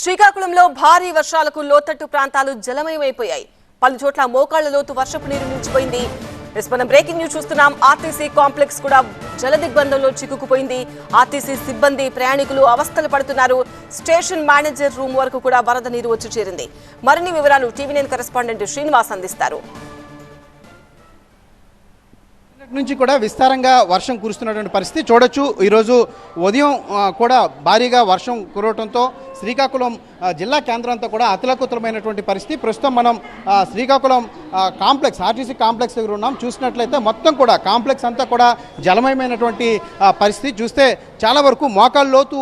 శ్రీకాకుళంలో భారీ వర్షాలకు లోతట్టు ప్రాంతాలు జలమయమైపోయాయి. పలు చోట్ల మోకాళ్ళ లోతు వర్షపు నీరు నిలిచిపోయింది. మనం బ్రేకింగ్ న్యూస్ చూస్తున్నాం. ఆర్టీసీ కాంప్లెక్స్ కూడా జలదిగ్బంధంలో చిక్కుకుపోయింది. ఆర్టీసీ సిబ్బంది ప్రయాణికులు అవస్థలు పడుతున్నారు. స్టేషన్ మేనేజర్ రూమ్ వరకు కూడా వరద నీరు వచ్చి చేరింది. మరిన్ని వివరాలు టీవీ నైన్ కరెస్పాండెంట్ శ్రీనివాస్ అందిస్తారు. నుంచి కూడా విస్తారంగా వర్షం కురుస్తున్నటువంటి పరిస్థితి. చూడొచ్చు ఈరోజు ఉదయం కూడా భారీగా వర్షం కురవటంతో శ్రీకాకుళం జిల్లా కేంద్రం అంతా కూడా అతిలకుతలమైనటువంటి పరిస్థితి. ప్రస్తుతం మనం శ్రీకాకుళం కాంప్లెక్స్ ఆర్టీసీ కాంప్లెక్స్ దగ్గర ఉన్నాం. చూసినట్లయితే మొత్తం కూడా కాంప్లెక్స్ అంతా కూడా జలమయమైనటువంటి పరిస్థితి. చూస్తే చాలా వరకు మోకాళ్ళ లోతు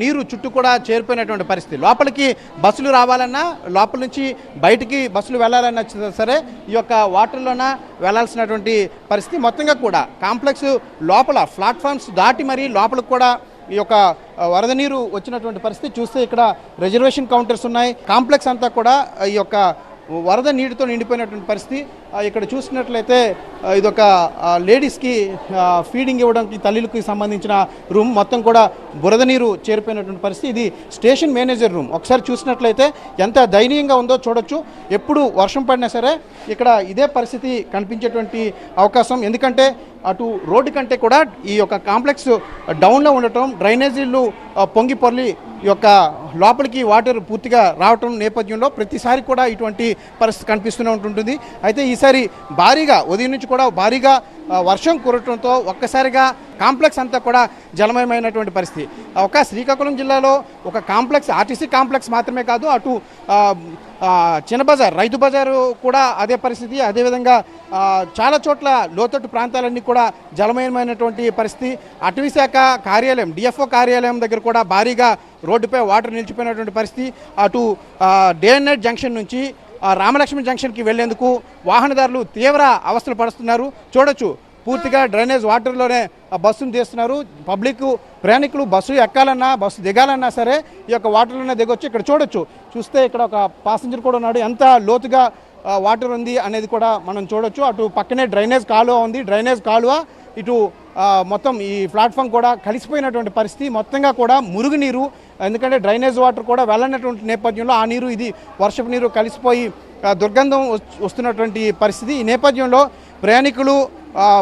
నీరు చుట్టూ కూడా చేరిపోయినటువంటి పరిస్థితి. లోపలికి బస్సులు రావాలన్నా లోపల నుంచి బయటికి బస్సులు వెళ్ళాలన్నా సరే ఈ యొక్క వాటర్లోన వెళ్ళాల్సినటువంటి పరిస్థితి మొత్తంగా కూడా. కాంప్లెక్స్ లోపల ప్లాట్ఫామ్స్ దాటి మరీ లోపలికి కూడా ఈ యొక్క వరద నీరు వచ్చినటువంటి పరిస్థితి చూస్తే ఇక్కడ రిజర్వేషన్ కౌంటర్స్ ఉన్నాయి. కాంప్లెక్స్ అంతా కూడా ఈ యొక్క వరద నీటితో నిండిపోయినటువంటి పరిస్థితి. ఇక్కడ చూసినట్లయితే ఇదొక లేడీస్కి ఫీడింగ్ ఇవ్వడానికి తల్లికి సంబంధించిన రూమ్. మొత్తం కూడా బురద నీరు చేరిపోయినటువంటి పరిస్థితి. ఇది స్టేషన్ మేనేజర్ రూమ్. ఒకసారి చూసినట్లయితే ఎంత దయనీయంగా ఉందో చూడొచ్చు. ఎప్పుడు వర్షం పడినా సరే ఇక్కడ ఇదే పరిస్థితి కనిపించేటువంటి అవకాశం. ఎందుకంటే అటు రోడ్డు కంటే కూడా ఈ యొక్క కాంప్లెక్స్ డౌన్లో ఉండటం డ్రైనేజీలు పొంగి పొర్లి యొక్క లోపలికి వాటర్ పూర్తిగా రావటం నేపథ్యంలో ప్రతిసారి కూడా ఇటువంటి పరిస్థితి కనిపిస్తూనే ఉంటుంటుంది. అయితే ఈసారి భారీగా ఉదయం నుంచి కూడా భారీగా వర్షం కురటంతో ఒక్కసారిగా కాంప్లెక్స్ అంతా కూడా జలమయమైనటువంటి పరిస్థితి. ఒక శ్రీకాకుళం జిల్లాలో ఒక కాంప్లెక్స్ ఆర్టీసీ కాంప్లెక్స్ మాత్రమే కాదు అటు చిన్న బజార్ రైతు బజారు కూడా అదే పరిస్థితి. అదేవిధంగా చాలా చోట్ల లోతట్టు ప్రాంతాలన్నీ కూడా జలమయమైనటువంటి పరిస్థితి. అటవీ శాఖ కార్యాలయం డిఎఫ్ఓ కార్యాలయం దగ్గర కూడా భారీగా రోడ్డుపై వాటర్ నిలిచిపోయినటువంటి పరిస్థితి. అటు డే నైట్ జంక్షన్ నుంచి రామలక్ష్మి జంక్షన్కి వెళ్ళేందుకు వాహనదారులు తీవ్ర అవస్థలు పడుతున్నారు. చూడొచ్చు పూర్తిగా డ్రైనేజ్ వాటర్లోనే బస్సును తీస్తున్నారు. పబ్లిక్ ప్రయాణికులు బస్సు ఎక్కాలన్నా బస్సు దిగాలన్నా సరే ఈ యొక్క వాటర్లోనే దిగొచ్చు. ఇక్కడ చూడొచ్చు చూస్తే ఇక్కడ ఒక పాసింజర్ కూడా ఉన్నాడు. ఎంత లోతుగా వాటర్ ఉంది అనేది కూడా మనం చూడొచ్చు. అటు పక్కనే డ్రైనేజ్ కాలువ ఉంది. డ్రైనేజ్ కాలువ ఇటు మొత్తం ఈ ప్లాట్ఫామ్ కూడా కలిసిపోయినటువంటి పరిస్థితి. మొత్తంగా కూడా మురుగునీరు ఎందుకంటే డ్రైనేజ్ వాటర్ కూడా వెళ్ళనటువంటి నేపథ్యంలో ఆ నీరు ఇది వర్షపు నీరు కలిసిపోయి దుర్గంధం వస్తున్నటువంటి పరిస్థితి. ఈ నేపథ్యంలో ప్రయాణికులు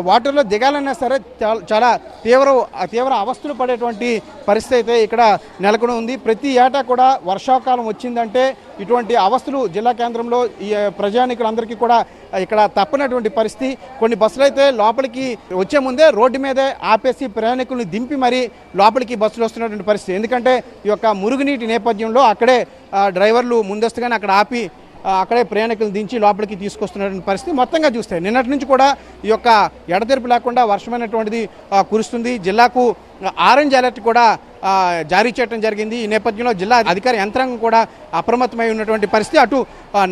వాటర్లో దిగాలన్నా సరే చాలా- చాలా తీవ్ర తీవ్ర అవస్థలు పడేటువంటి పరిస్థితి అయితే ఇక్కడ నెలకొని ఉంది. ప్రతి ఏటా కూడా వర్షాకాలం వచ్చిందంటే ఇటువంటి అవస్థలు జిల్లా కేంద్రంలో ఈ ప్రజానికులందరికీ కూడా ఇక్కడ తప్పనటువంటి పరిస్థితి. కొన్ని బస్సులు అయితే లోపలికి వచ్చే ముందే రోడ్డు మీదే ఆపేసి ప్రయాణికుల్ని దింపి మరీ లోపలికి బస్సులు వస్తున్నటువంటి పరిస్థితి. ఎందుకంటే ఈ యొక్క మురుగునీటి నేపథ్యంలో అక్కడే డ్రైవర్లు ముందస్తుగానే అక్కడ ఆపి అక్కడే ప్రయాణికులు దించి లోపలికి తీసుకొస్తున్నటువంటి పరిస్థితి మొత్తంగా చూస్తే నిన్నటి నుంచి కూడా ఈ యొక్క ఎడతెరిపి లేకుండా వర్షమైనటువంటిది కురుస్తుంది. జిల్లాకు ఆరెంజ్ అలర్ట్ కూడా జారీ చేయడం జరిగింది. ఈ నేపథ్యంలో జిల్లా అధికార యంత్రాంగం కూడా అప్రమత్తమై ఉన్నటువంటి పరిస్థితి. అటు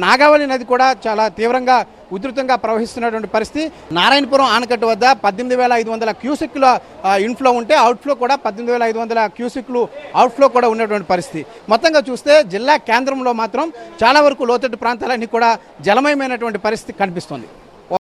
నాగావళి నది కూడా చాలా తీవ్రంగా ఉధృతంగా ప్రవహిస్తున్నటువంటి పరిస్థితి. నారాయణపురం ఆనకట్టు వద్ద పద్దెనిమిది వేల ఐదు వందల క్యూసెక్ల ఇన్ఫ్లో ఉంటే అవుట్ఫ్లో కూడా పద్దెనిమిది వేల ఐదు వందల క్యూసెక్లు అవుట్ఫ్లో కూడా ఉన్నటువంటి పరిస్థితి. మొత్తంగా చూస్తే జిల్లా కేంద్రంలో మాత్రం చాలా వరకు లోతట్టు ప్రాంతాలన్నీ కూడా జలమయమైనటువంటి పరిస్థితి కనిపిస్తుంది.